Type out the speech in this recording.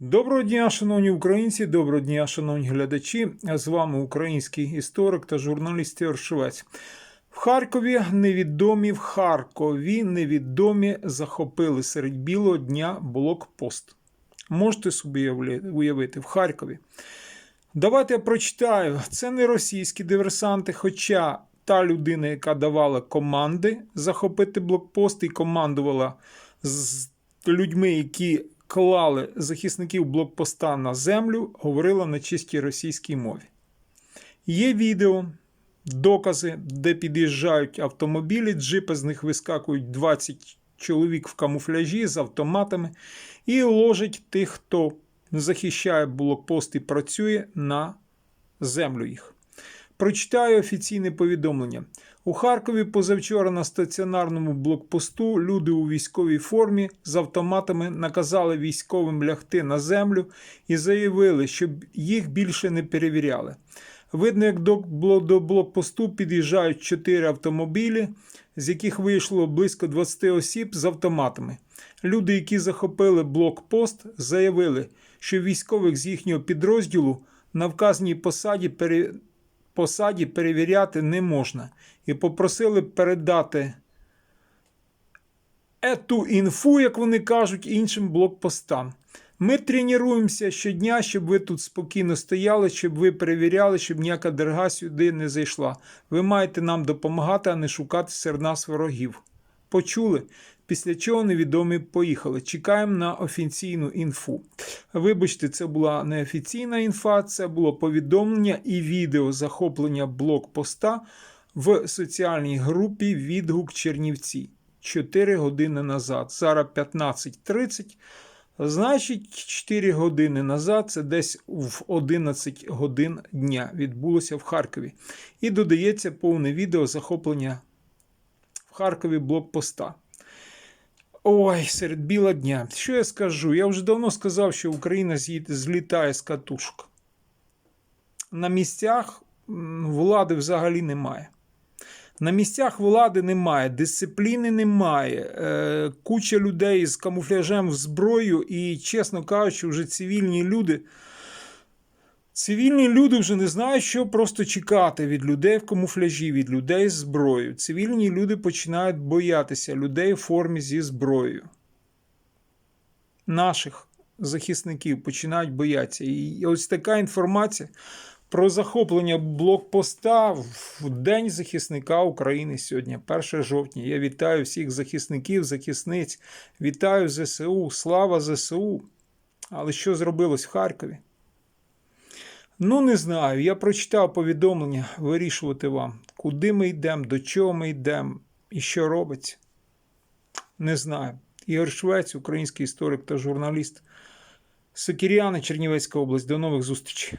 Доброго дня, шановні українці, доброго дня, шановні глядачі. З вами український історик та журналіст Швець. В Харкові невідомі в Харкові невідомі захопили серед білого дня блокпост. Можете собі уявити в Харкові. Давайте я прочитаю. Це не російські диверсанти, хоча та людина, яка давала команди захопити блокпост і командувала з людьми, які клали захисників блокпоста на землю, говорила на чистій російській мові. Є відео, докази, де під'їжджають автомобілі, джипи, з них вискакують 20 чоловік в камуфляжі з автоматами і ложать тих, хто захищає блокпост і працює на землю їх. Прочитаю офіційне повідомлення. У Харкові позавчора на стаціонарному блокпосту люди у військовій формі з автоматами наказали військовим лягти на землю і заявили, щоб їх більше не перевіряли. Видно, як до, блокпосту під'їжджають чотири автомобілі, з яких вийшло близько 20 осіб з автоматами. Люди, які захопили блокпост, заявили, що військових з їхнього підрозділу на вказаній посаді пере посаді перевіряти не можна. І попросили передати ету інфу, як вони кажуть, іншим блокпостам. Ми тренуємося щодня, щоб ви тут спокійно стояли, щоб ви перевіряли, щоб ніяка дорога сюди не зайшла. Ви маєте нам допомагати, а не шукати серед нас ворогів. Почули? Після чого невідомі поїхали. Чекаємо на офіційну інфу. Вибачте, це була не офіційна інфа, це було повідомлення і відео захоплення блокпоста в соціальній групі Відгук Чернівці 4 години назад. Зараз 15.30. Значить, 4 години назад, це десь в 11 годин дня відбулося в Харкові. І додається повне відео захоплення в Харкові блокпоста. Ой, серед біла дня. Що я скажу? Я вже давно сказав, що Україна злітає з катушок. На місцях влади взагалі немає. На місцях влади немає, дисципліни немає, е, куча людей з камуфляжем в зброю, і, чесно кажучи, вже цивільні люди. Цивільні люди вже не знають, що просто чекати від людей в камуфляжі, від людей з зброєю. Цивільні люди починають боятися людей в формі зі зброєю. Наших захисників починають боятися. І ось така інформація про захоплення блокпоста в День захисника України сьогодні, 1 жовтня. Я вітаю всіх захисників, захисниць, вітаю ЗСУ, слава ЗСУ. Але що зробилось в Харкові? Ну, не знаю. Я прочитав повідомлення вирішувати вам, куди ми йдемо, до чого ми йдемо і що робиться. Не знаю. Ігор Швець, український історик та журналіст. Сокіряни, Чернівецька область. До нових зустрічей.